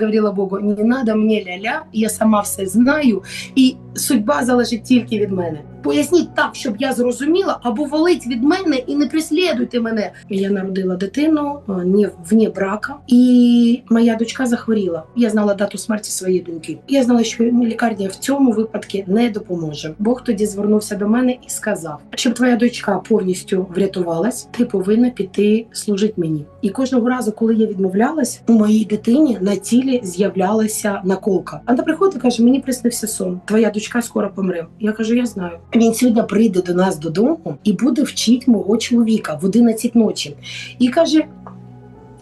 говорила Богу, не надо мені ля-ля, я сама все знаю, і судьба залежить тільки від мене. Поясніть так, щоб я зрозуміла, або валить від мене і не преслідуйте мене. Я народила дитину не вне брака, і моя дочка захворіла. Я знала дату смерті своєї доньки. Я знала, що лікарня в цьому випадку не допоможе. Бог тоді звернувся до мене і сказав: щоб твоя дочка повністю врятувалась, ти повинна піти служити мені. І кожного разу, коли я відмовлялась, у моїй дитині на тілі з'являлася наколка. Вона приходить і каже: мені приснився сон. Твоя дочка скоро помре. Я кажу, я знаю. Він сьогодні прийде до нас додому і буде вчити мого чоловіка в 11 ночі. І каже: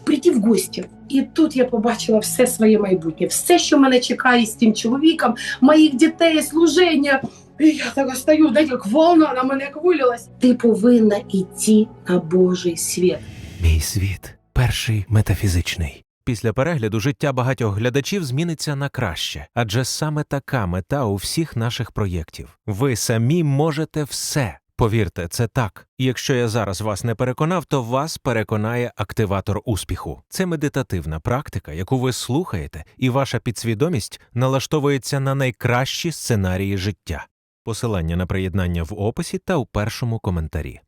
прийти в гості. І тут я побачила все своє майбутнє, все, що мене чекає з тим чоловіком, моїх дітей, служення. І я так стою, знаєте, як волна на мене як вилилась. Ти повинна йти на Божий світ. Мій світ перший метафізичний. Після перегляду життя багатьох глядачів зміниться на краще, адже саме така мета у всіх наших проєктів. Ви самі можете все. Повірте, це так. Якщо я зараз вас не переконав, то вас переконає активатор успіху. Це медитативна практика, яку ви слухаєте, і ваша підсвідомість налаштовується на найкращі сценарії життя. Посилання на приєднання в описі та у першому коментарі.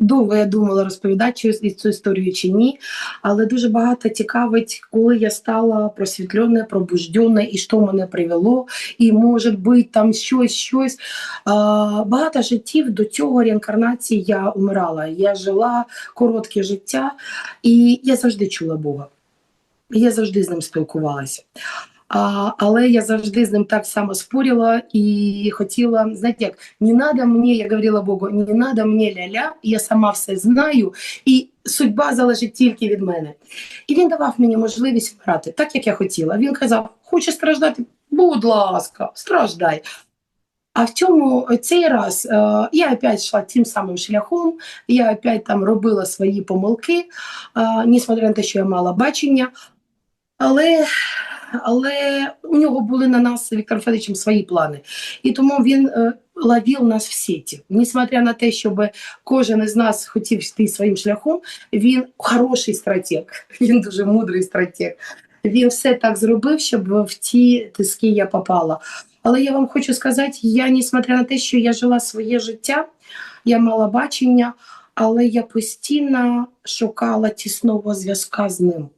Довго я думала розповідати цю, історію чи ні, але дуже багато цікавить, коли я стала просвітлене, пробужденне, і що мене привело, і може бути там щось, щось. Багато життів до цього реінкарнації я умирала. Я жила коротке життя, і я завжди чула Бога. Я завжди з ним спілкувалася. А, але я завжди з ним так само спорила і хотіла, знаєте, як не надо мені, я говорила Богу, не надо мені ля-ля, я сама все знаю, і судьба залежить тільки від мене. І він давав мені можливість вмирати, так як я хотіла. Він казав: хочеш страждати? Будь ласка, страждай. А в цьому цей раз е, я опять йшла тим самим шляхом, я опять там робила свої помилки, е, несмотря на те, що я мала бачення. Але але у нього були на нас з Віктором Федоровичем свої плани. І тому він е, ловив нас в сіті. Несмотря на те, щоб кожен із нас хотів йти своїм шляхом, він хороший стратег, він дуже мудрий стратег. Він все так зробив, щоб в ті тиски я попала. Але я вам хочу сказати, я, несмотря на те, що я жила своє життя, я мала бачення, але я постійно шукала тісного зв'язка з ним.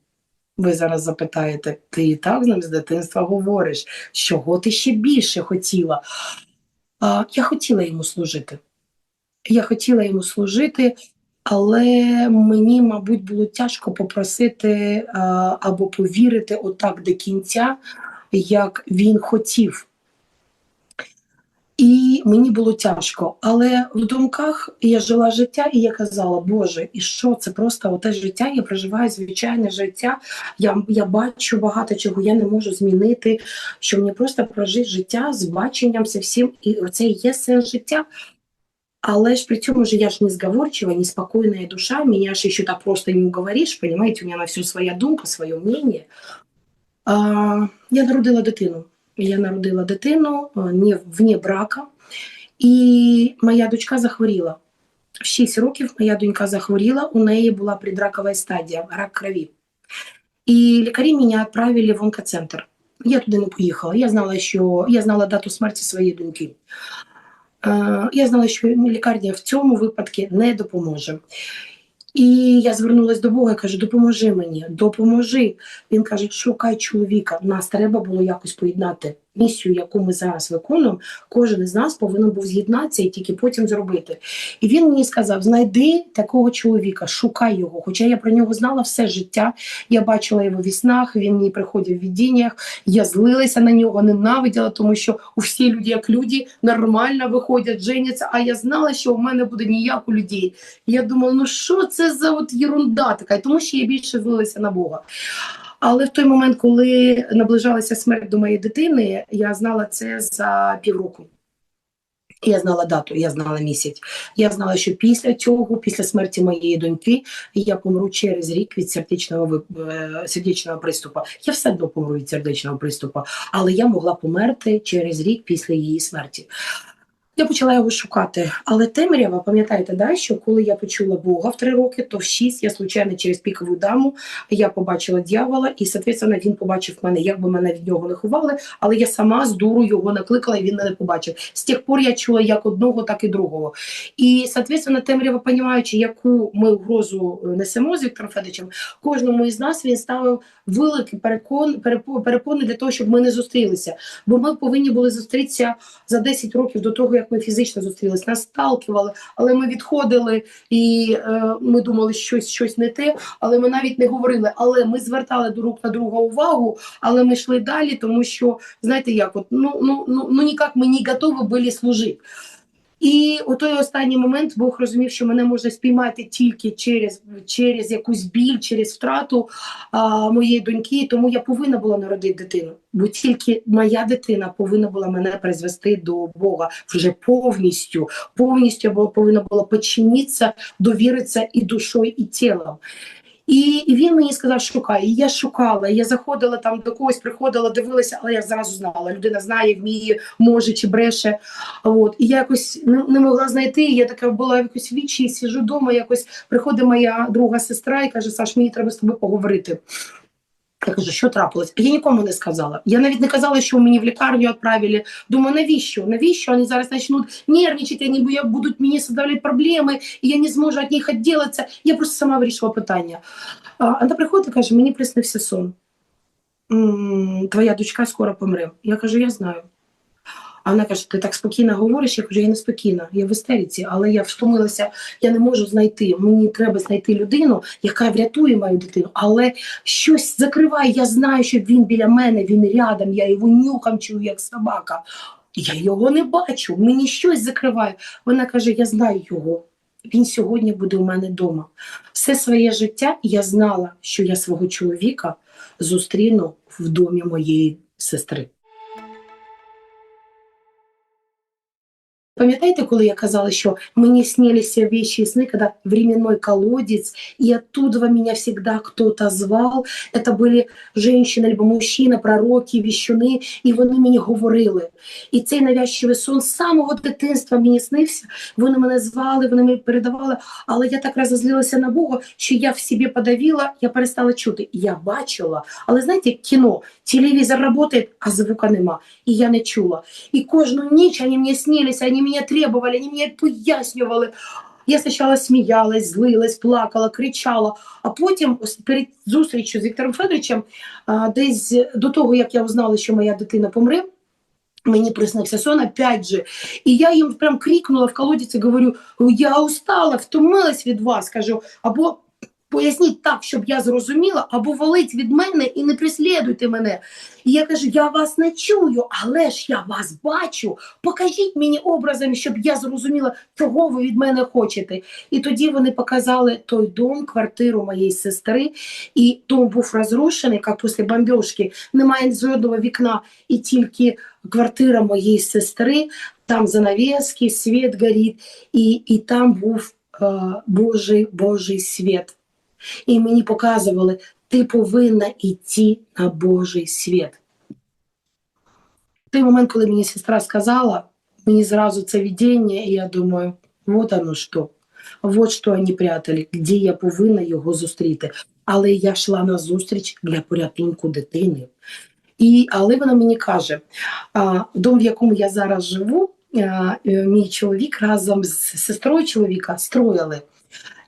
Ви зараз запитаєте, ти і так з ним з дитинства говориш, чого ти ще більше хотіла? А, Я хотіла йому служити. Я хотіла йому служити, але мені, мабуть, було тяжко попросити а, або повірити отак до кінця, як він хотів. І мені було тяжко, але в думках я жила життя, і я казала, Боже, і що це просто оте життя? Я проживаю звичайне життя. Я я бачу багато чого, я не можу змінити. Що мені просто прожити життя з баченням це всім, і це є сенс життя. Але ж при цьому же я ж не сговорчива, не спокойная душа, меня же еще так просто не уговоришь, понимаете, у меня на все своя думка, своє мнение. Я народила дитину. Я народила дитину не вне брака, і моя дочка захворіла. В 6 років моя донька захворіла, у неї була предракова стадія, рак крові. І лікарі мене відправили в онкоцентр. Я туди не поїхала. Я знала, що я знала дату смерті своєї доньки. Я знала, що лікарня в цьому випадку не допоможе. І я звернулася до Бога кажу, допоможи мені, допоможи. Він каже, шукай чоловіка. Нас треба було якось поєднати місію, яку ми зараз виконуємо. Кожен із нас повинен був з'єднатися і тільки потім зробити. І він мені сказав: знайди такого чоловіка, шукай його. Хоча я про нього знала все життя. Я бачила його в снах, він мені приходив в відіннях, я злилася на нього, ненавиділа, тому що у всі люди, як люди, нормально виходять, женяться. А я знала, що в мене буде ніяк у людей. Я думала, ну що це за от єрунда така, тому що я більше злилася на Бога. Але в той момент, коли наближалася смерть до моєї дитини, я знала це за півроку. Я знала дату, я знала місяць. Я знала, що після цього, після смерті моєї доньки, я помру через рік від сердечного е, сердечного приступу. Я все одно помру від сердечного приступу, але я могла померти через рік після її смерті. Я почала його шукати, але темрява, пам'ятаєте, да, що коли я почула Бога в три роки, то в шість я случайно через пікову даму я побачила дьявола, і соответственно, він побачив мене, як би мене від нього не ховали, але я сама з дуру його накликала, і він мене побачив. З тих пор я чула як одного, так і другого. І соответственно, темрява, розуміючи, яку ми угрозу е, несемо з Віктором Федоровичем, кожному із нас він ставив великі перекон, перепони для того, щоб ми не зустрілися. Бо ми повинні були зустрітися за 10 років до того, як ми фізично зустрілись, Нас сталкували, але ми відходили і е, ми думали, що щось, щось не те, але ми навіть не говорили. Але ми звертали друг на друга увагу, але ми йшли далі, тому що знаєте, як от ну ну ну ну ніяк ми не готові були служити. І у той останній момент Бог розумів, що мене можна спіймати тільки через, через якусь біль, через втрату а, моєї доньки, тому я повинна була народити дитину. Бо тільки моя дитина повинна була мене призвести до Бога вже повністю. Повністю повинна була підчинитися, довіритися і душою, і тілом. І, він мені сказав, шукай. І я шукала, я заходила там до когось, приходила, дивилася, але я зразу знала. Людина знає, вміє, може чи бреше. От. І я якось не, не могла знайти. Я така була якось вічі, сижу вдома, якось приходить моя друга сестра і каже: Саш, мені треба з тобою поговорити. Я кажу, що трапилось? Я нікому не сказала. Я навіть не казала, що мені в лікарню відправили. Думаю, навіщо? Навіщо вони зараз почнуть нервничати, вони будуть мені создавати проблеми, і я не зможу від них відділитися. Я просто сама вирішила питання. А, Вона приходить і каже, мені приснився сон. Твоя дочка скоро помре. Я кажу, я знаю. А вона каже, ти так спокійно говориш. Я кажу, я не спокійна, я в істериці, але я втомилася, я не можу знайти. Мені треба знайти людину, яка врятує мою дитину, але щось закриває. Я знаю, що він біля мене, він рядом, я його нюхом чую, як собака. Я його не бачу, мені щось закриває. Вона каже: Я знаю його. Він сьогодні буде у мене вдома. Все своє життя я знала, що я свого чоловіка зустріну в домі моєї сестри. Пам'ятаєте, коли я казала, що мені снилися вещи сны, когда временной колодец, и оттуда меня всегда кто-то звал. Это были женщина або мужчина, пророки, віщуни, і вони мені говорили. І цей навязчивий сон з самого дитинства мені снився. Вони мене звали, вони мені передавали, але я так розозлилася на Бога, що я в собі подавила, я перестала чути. Я бачила, але знаєте, як кіно, телевізор працює, а звука нема. І я не чула. І кожну ніч вони мені снилися, вони мене требували, они мені пояснювали. Я спочатку сміялась, злилась, плакала, кричала, а потім перед зустрічю з Віктором Федоровичем, десь до того, як я узнала, що моя дитина помре, мені приснився сон, опять же. І я їм прям крикнула в колодязі, говорю, я устала, втомилась від вас, кажу, або поясніть так, щоб я зрозуміла, або валить від мене і не преслідуйте мене. І я кажу, я вас не чую, але ж я вас бачу. Покажіть мені образами, щоб я зрозуміла, чого ви від мене хочете. І тоді вони показали той дом, квартиру моєї сестри, і дом був розрушений, як після бомбіжки, немає жодного вікна, і тільки квартира моєї сестри, там занавески, світ горить, і, і там був е, Божий, Божий світ. І мені показували, ти повинна йти на Божий світ. В той момент, коли мені сестра сказала, мені зразу це видіння, і я думаю, вот оно що. Вот що вони прятали, де я повинна його зустріти. Але я йшла на зустріч для порятунку дитини. І, але вона мені каже, а, дом, в якому я зараз живу, а, е, мій чоловік разом з сестрою чоловіка строїли.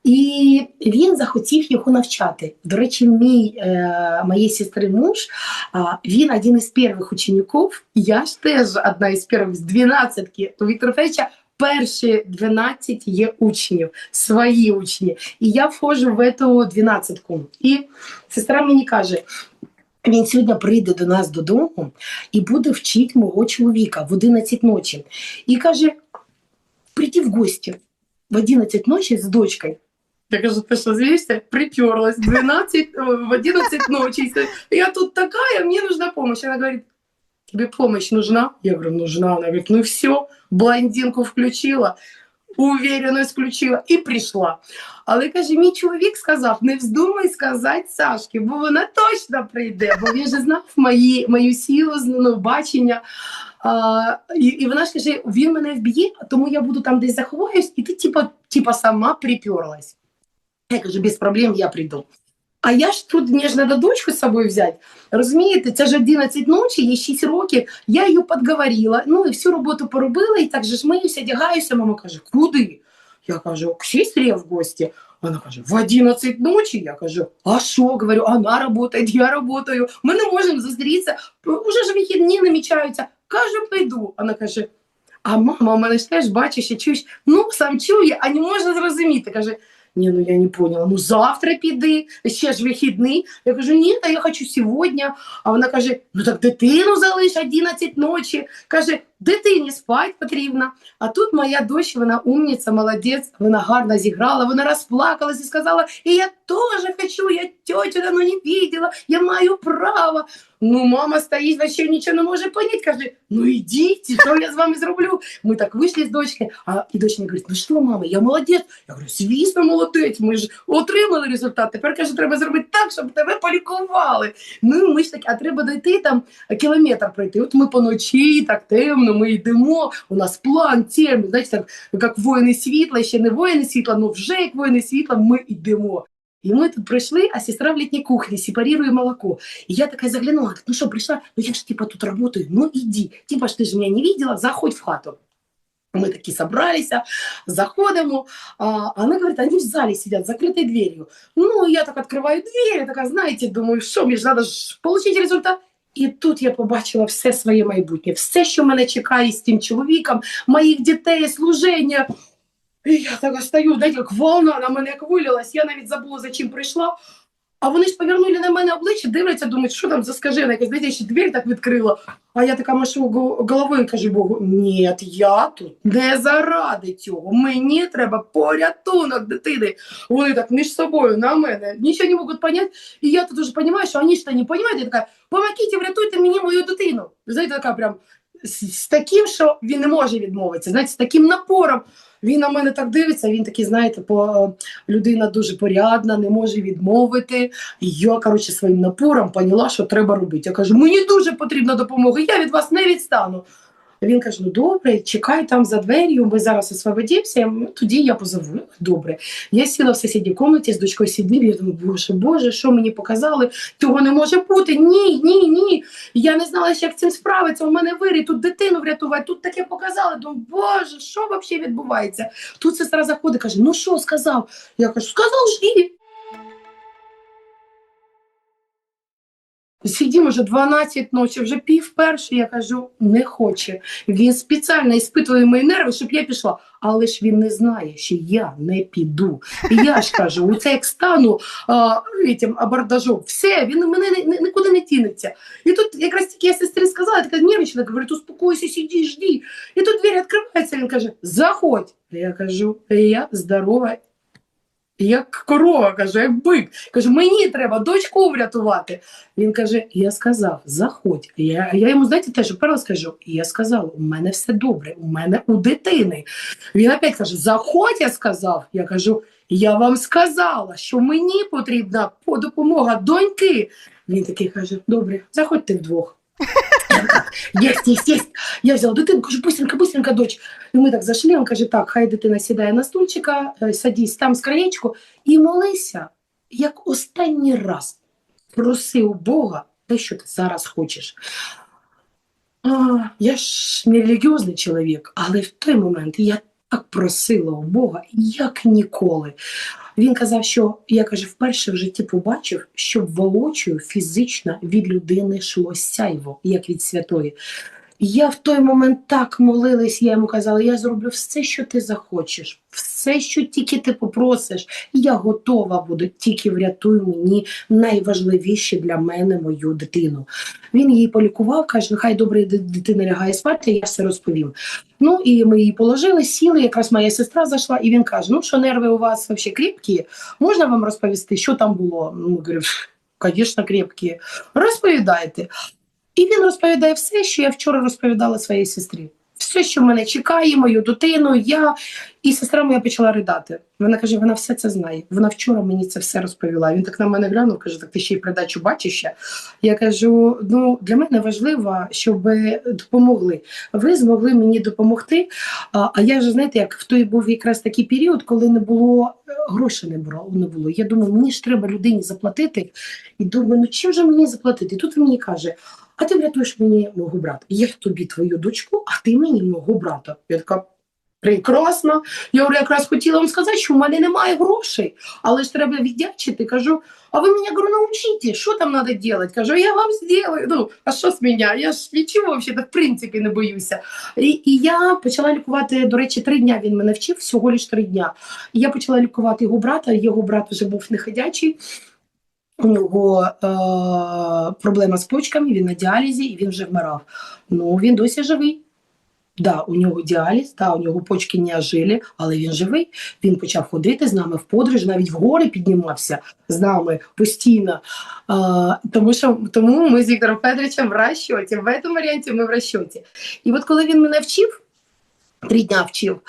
І він захотів його навчати. До речі, мій е, моєї сестри муж, він один із перших учеників. Я ж теж одна із перших з 12 У Віктора Федоровича перші 12 є учнів, свої учні. І я входжу в цю 12 І сестра мені каже. Він сьогодні прийде до нас додому і буде вчити мого чоловіка в 11 ночі. І каже: прийти в гості в 11 ночі з дочкою. Я кажу, ти що звісно, приперлась 12, в 11 ночи. Я тут такая, мне нужна помощь. Она говорит, тебе помощь нужна? Я говорю, нужна. Она говорит, ну все, блондинку включила, уверенность включила і прийшла. Але каже, мій чоловік сказав, не вздумай сказати Сашки, бо вона точно прийде, бо він же знав мої, мою силу, ну, бачення. А, і, і вона ж каже: він мене вб'є, тому я буду там десь заховаюсь, і ти, типа, типа сама приперлась. Я кажу, без проблем я прийду. А я ж тут мені ж треба дочку з собою взяти. Розумієте, це ж 11 ночі, їй 6 років, я її підговорила, ну і всю роботу поробила, і так же ж миюся, одягаюся. Мама каже, куди? Я кажу, к сестрі в гості. Вона каже, в 11 ночі. Я кажу, а що? Говорю, вона працює, я працюю, ми не можемо зустрітися, уже ж вихідні намічаються. Каже, прийду. Вона каже, а мама, у мене ж теж бачиш і чуєш, ну сам чує, а не може зрозуміти. Каже, ні, ну я не поняла. Ну завтра піди, ще ж вихідний. Я кажу, ні, та я хочу сьогодні. А вона каже: ну так дитину залиш 11 ночі. Каже, дитині спать потрібно. А тут моя дочь, вона умниця, молодець, вона гарно зіграла, вона розплакалась і сказала: і я теж хочу, я тетю давно не видела, я маю право. Ну, мама стоїть, вообще нічого не може понять. Каже, ну ідіть, що я з вами зроблю? Ми так вийшли з дочки, а і дочка говорить, ну що, мама, я молодець. Я говорю, звісно, молодець, ми ж отримали результат. Тепер каже, треба зробити так, щоб тебе полікували. Ну, ми ж таки, а треба дойти там кілометр пройти. От ми поночі, так темно, ми йдемо, у нас план, ціль, знаєте, так, як воїни світла, ще не воїни світла, але вже як воїни світла, ми йдемо. І ми тут прийшли, а сестра в літній кухні сепарує молоко. И я такая заглянула, говорит, ну что, пришла? Ну я же типа тут работаю, ну иди. Типа ж ты же меня не видела, заходь в хату. Мы такие собрались, заходимо, а она говорит, они в зале сидят, с закрытой дверью. Ну, я так открываю дверь, я така, знаєте, думаю, що мені ж треба ж отримати результат. І тут я побачила все своє майбутнє, все, що мене чекає з тим чоловіком, моїх дітей, служення. І я так стою, знаєте, як волна на мене як вилилась, я навіть забула, за чим прийшла. А вони ж повернули на мене обличчя, дивляться, думають, що там за скажена, якась знаєте, ще двері так відкрила. А я така машу головою кажу Богу, ні, я тут не заради цього. Мені треба порятунок дитини. Вони так між собою на мене нічого не можуть поняти. І я тут уже розумію, що вони ж то не розуміють. Я така, помогіть, врятуйте мені мою дитину. Знаєте, така прям з таким, що він не може відмовитися. Знаєте, з таким напором. Він на мене так дивиться, він такий, знаєте, по, людина дуже порядна, не може відмовити. І я, коротше, своїм напором поняла, що треба робити. Я кажу, мені дуже потрібна допомога, я від вас не відстану. Він каже: ну добре, чекай там за двер'ю, ми зараз освободимося, тоді я позову. Добре. Я сіла в сусідній кімнаті з дочкою сидів, я думаю, боже, боже, що мені показали? Цього не може бути. Ні, ні, ні. Я не знала, як цим справитися. У мене вирі, тут дитину врятувати, тут таке показали. Думаю, боже, що взагалі відбувається? Тут сестра заходить, каже: ну що сказав? Я кажу, сказав жди. Сидимо вже 12 ночі, вже пів першої, я кажу, не хоче. Він спеціально іспитує мої нерви, щоб я пішла. Але ж він не знає, що я не піду. І я ж кажу, оце як стану абордажом, все, він мене не- не- нікуди не тінеться. І тут якраз таки я сестрі сказала, така нервнична, говорить, успокойся, сиди, жди. І тут двері відкриваються, він каже, заходь. Я кажу, я здорова, як корова, кажу, як бик. Кажу, мені треба дочку врятувати. Він каже: Я сказав, заходь. Я, я йому, знаєте, теж перше скажу, я сказала, у мене все добре, у мене у дитини. Він опять каже: Заходь, я сказав. Я кажу, я вам сказала, що мені потрібна по- допомога доньки. Він такий каже: Добре, заходьте вдвох. Я така, Єсть, єсть, єсть. Я взяла дитину, кажу, быстренько, быстренько, дочь. І ми так зайшли, він каже, так, хай дитина сідає на стульчика, е, садись там з краєчку і молися, як останній раз проси у Бога те, що ти зараз хочеш. А, я ж не релігіозний чоловік, але в той момент я так просила у Бога, як ніколи. Він казав, що я каже, вперше в житті побачив, що волочою фізично від людини йшло сяйво, як від святої. Я в той момент так молилась, я йому казала, я зроблю все, що ти захочеш, все, що тільки ти попросиш, я готова буду, тільки врятуй мені найважливіше для мене мою дитину. Він її полікував, каже, нехай добре дитина лягає спати, я все розповім. Ну і ми її положили, сіли, якраз моя сестра зайшла, і він каже: ну що нерви у вас взагалі крепкі, можна вам розповісти, що там було? Ну, ми говоримо, звісно, крепкі. Розповідайте. І він розповідає все, що я вчора розповідала своїй сестрі. все, що мене чекає, мою дитину, я і сестра моя почала ридати. Вона каже: вона все це знає. Вона вчора мені це все розповіла. Він так на мене глянув, каже: так ти ще й передачу бачиш ще. Я кажу: ну для мене важливо, щоб допомогли. Ви змогли мені допомогти. А, а я ж знаєте, як в той був якраз такий період, коли не було е, грошей не було. Не було. Я думаю, мені ж треба людині заплатити. І думаю, ну чим же мені заплатити? І тут він мені каже. А ти врятуєш мені мого брата. Я тобі твою дочку, а ти мені мого брата. Я така прекрасно. Я говорю, якраз хотіла вам сказати, що в мене немає грошей, але ж треба віддячити. Кажу, а ви мене говорю, научите, що там треба робити? Кажу, я вам зроблю. Ну, а що з мене? Я ж нічого взагалі, в принципі не боюся. І, і я почала лікувати, до речі, три дня він мене вчив, всього лиш три дня. І я почала лікувати його брата, його брат вже був неходячий. У нього е, проблема з почками, він на діалізі і він вже вмирав. Ну, він досі живий. Да, у нього діаліз, да, у нього почки не ожили, але він живий. Він почав ходити з нами в подорож, навіть в гори піднімався з нами постійно. А, тому, що, тому ми з Віктором Федоровичем в розчоті. В цьому варіанті ми в розчоті. І от коли він мене вчив, три дня вчив,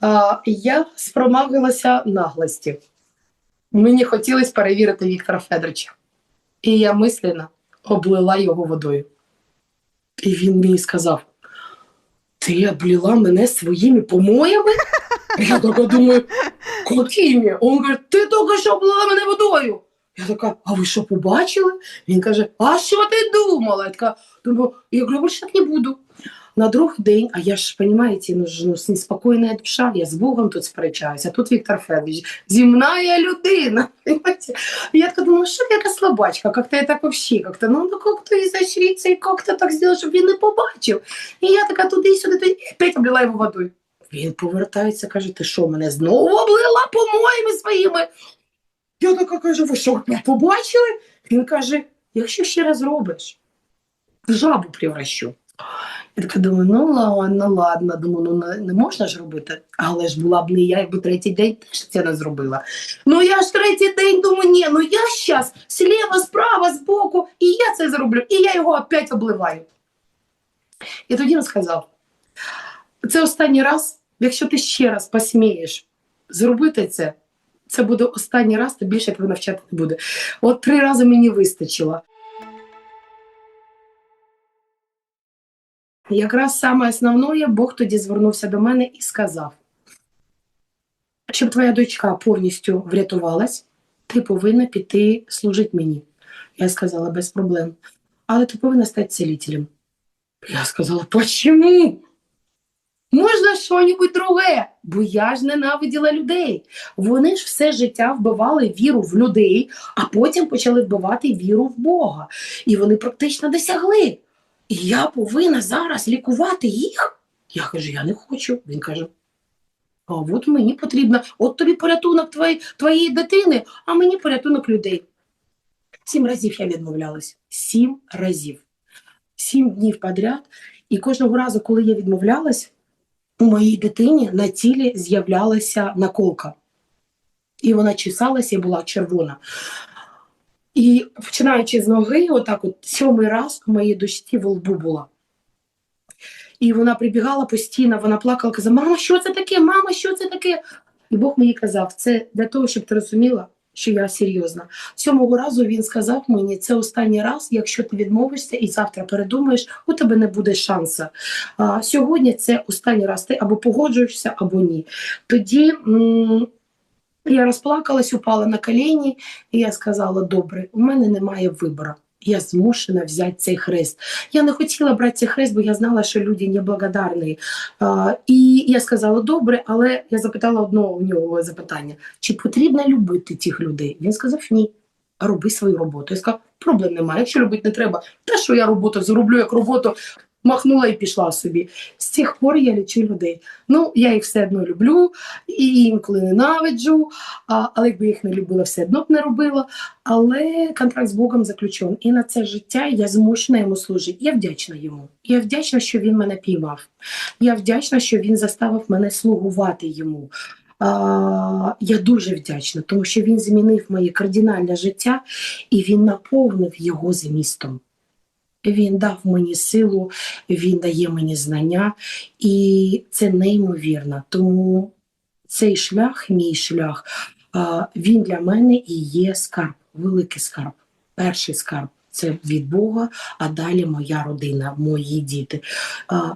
а, я спромагалася наглості. Мені хотілося перевірити Віктора Федоровича. І я мислено облила його водою. І він мені сказав: Ти облила мене своїми помоями? Я така думаю, якими? Он говорить, ти тільки що облила мене водою. Я така, а ви що побачили? Він каже, а що ти думала? Я така, думаю, я говорю, більше так не буду. На другий день, а я ж, розумієте, ну, ж, ну, неспокійна душа, я з Богом тут сперечаюся, тут Віктор Федорович, земная людина. Понимаете? Я така думаю, що яка слабачка, как-то я так вообще, как-то, ну, ну как-то изощриться і как-то так зробити, щоб він не побачив. І я така туди-сюди, туди, і опять облила його водою. Він повертається, каже, ти що, мене знову облила помоями своїми? Я така кажу, ви що, опять побачили? Він каже, якщо ще раз робиш, в жабу превращу. Я така думаю, ну ладно, ладно, думаю, ну не, можна ж робити. Але ж була б не я, якби третій день теж це не зробила. Ну я ж третій день думаю, ні, ну я щас сліва, справа, збоку, і я це зроблю, і я його опять обливаю. І тоді він сказав: це останній раз, якщо ти ще раз посмієш зробити це, це буде останній раз, то більше тебе навчати не буде. От три рази мені вистачило. Якраз саме основне, Бог тоді звернувся до мене і сказав: щоб твоя дочка повністю врятувалась, ти повинна піти служити мені. Я сказала, без проблем. Але ти повинна стати цілителем. Я сказала, почему? Можна що-небудь друге, бо я ж ненавиділа людей. Вони ж все життя вбивали віру в людей, а потім почали вбивати віру в Бога. І вони практично досягли. І я повинна зараз лікувати їх. Я кажу, я не хочу. Він каже: а от мені потрібно, от тобі порятунок твої, твоєї дитини, а мені порятунок людей. Сім разів я відмовлялась. Сім разів. Сім днів подряд. І кожного разу, коли я відмовлялась, у моїй дитині на тілі з'являлася наколка. І вона чесалася і була червона. І починаючи з ноги, отак от сьомий раз у моїй дочці в лбу була. І вона прибігала постійно, вона плакала, казала, мама, що це таке? Мама, що це таке? І Бог мені казав, це для того, щоб ти розуміла, що я серйозна. Сьомого разу він сказав мені, це останній раз, якщо ти відмовишся і завтра передумаєш, у тебе не буде шансу. Сьогодні це останній раз, ти або погоджуєшся, або ні. Тоді м- я розплакалась, упала на коліні, і я сказала: добре, у мене немає вибору. Я змушена взяти цей хрест. Я не хотіла брати цей хрест, бо я знала, що люди неблагодарні. А, і я сказала, добре, але я запитала одного у нього запитання: чи потрібно любити тих людей? Він сказав ні. Роби свою роботу. Я сказала, проблем немає. Якщо любити не треба, та що я роботу зроблю як роботу, махнула і пішла собі. З тих пор я лічу людей. Ну, я їх все одно люблю і інколи ненавиджу, а, але якби їх не любила, все одно б не робила. Але контракт з Богом заключений. І на це життя я змушена йому служити. Я вдячна йому. Я вдячна, що він мене піймав. Я вдячна, що він заставив мене слугувати йому. А, я дуже вдячна, тому що він змінив моє кардинальне життя і він наповнив його змістом. Він дав мені силу, він дає мені знання, і це неймовірно. Тому цей шлях, мій шлях, він для мене і є скарб, великий скарб. Перший скарб це від Бога, а далі моя родина, мої діти.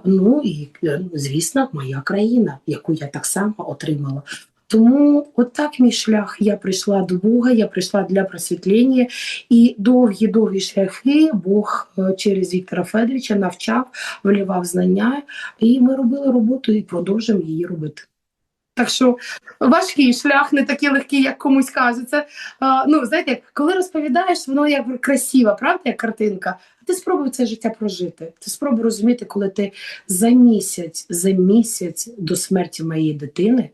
Ну і, е, звісно, моя країна, яку я так само отримала. Тому отак мій шлях. Я прийшла до Бога, я прийшла для просвітлення, і довгі-довгі шляхи Бог е, через Віктора Федоровича навчав, вливав знання, і ми робили роботу і продовжуємо її робити. Так що важкий шлях, не такий легкий, як комусь кажеться. Ну, знаєте, коли розповідаєш, воно як красиво, правда, як картинка. А ти спробуй це життя прожити. Ти спробуй розуміти, коли ти за місяць, за місяць до смерті моєї дитини,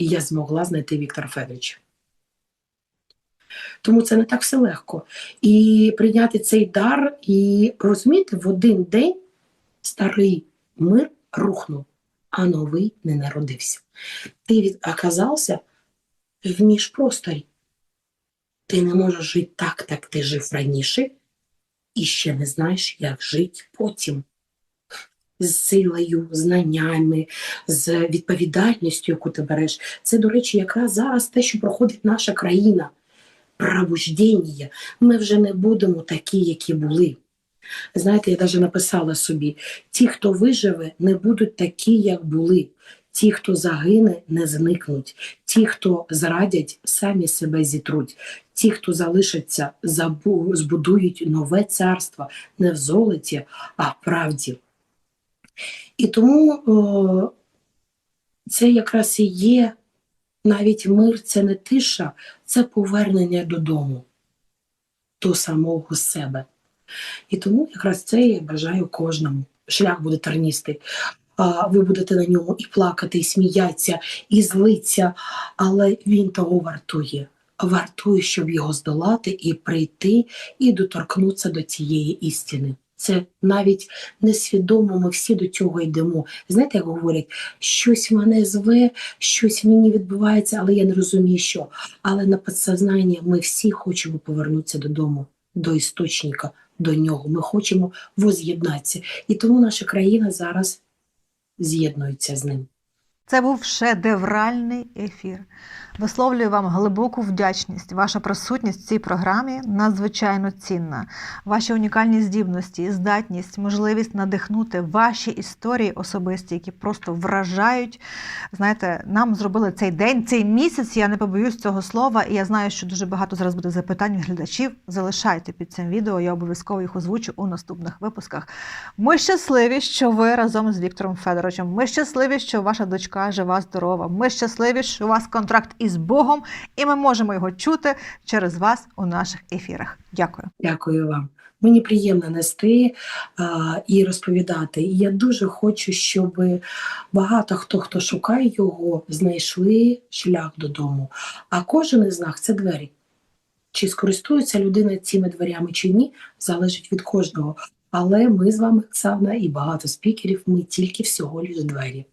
і я змогла знайти Віктора Федоровича. Тому це не так все легко. І прийняти цей дар, і розуміти, в один день старий мир рухнув, а новий не народився. Ти від, оказався в міжпросторі. Ти не можеш жити так, як ти жив раніше, і ще не знаєш, як жити потім. З силою, знаннями, з відповідальністю, яку ти береш. Це, до речі, якраз зараз те, що проходить наша країна. Пробуждення. Ми вже не будемо такі, які були. Знаєте, я навіть написала собі: ті, хто виживе, не будуть такі, як були. Ті, хто загине, не зникнуть. Ті, хто зрадять, самі себе зітруть. Ті, хто залишаться, забу- збудують нове царство не в золоті, а в правді. І тому о, це якраз і є навіть мир, це не тиша, це повернення додому, до самого себе. І тому якраз це я бажаю кожному. Шлях буде терністий. А, ви будете на ньому і плакати, і сміятися, і злитися, але він того вартує. Вартує, щоб його здолати і прийти, і доторкнутися до цієї істини. Це навіть несвідомо ми всі до цього йдемо. Знаєте, як говорять, щось мене зве, щось мені відбувається, але я не розумію, що. Але на підсознанні ми всі хочемо повернутися додому, до істочника, до нього. Ми хочемо воз'єднатися. І тому наша країна зараз з'єднується з ним. Це був шедевральний ефір. Висловлюю вам глибоку вдячність. Ваша присутність в цій програмі надзвичайно цінна. Ваші унікальні здібності, здатність, можливість надихнути ваші історії особисті, які просто вражають. Знаєте, нам зробили цей день, цей місяць. Я не побоюсь цього слова, і я знаю, що дуже багато зараз буде запитань глядачів. Залишайте під цим відео, я обов'язково їх озвучу у наступних випусках. Ми щасливі, що ви разом з Віктором Федоровичем. Ми щасливі, що ваша дочка жива, здорова. Ми щасливі, що у вас контракт із Богом, і ми можемо його чути через вас у наших ефірах. Дякую. Дякую вам. Мені приємно нести а, і розповідати. І я дуже хочу, щоб багато хто, хто шукає його, знайшли шлях додому. А кожен із нас це двері. Чи скористується людина цими дверями чи ні, залежить від кожного. Але ми з вами, Оксана, і багато спікерів, ми тільки всього лиш двері.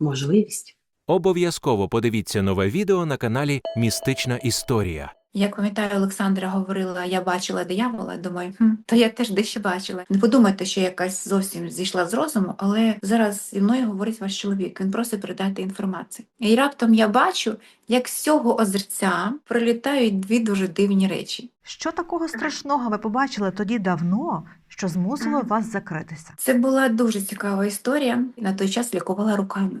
Можливість. Обов'язково подивіться нове відео на каналі Містична Історія. Як пам'ятаю, Олександра говорила, я бачила диявола. Думаю, хм, то я теж дещо бачила. Не подумайте, що якась зовсім зійшла з розуму, але зараз зі мною говорить ваш чоловік. Він просить передати інформацію. І раптом я бачу, як з цього озерця прилітають дві дуже дивні речі. Що такого страшного ви побачили тоді давно, що змусило вас закритися? Це була дуже цікава історія. На той час лікувала руками.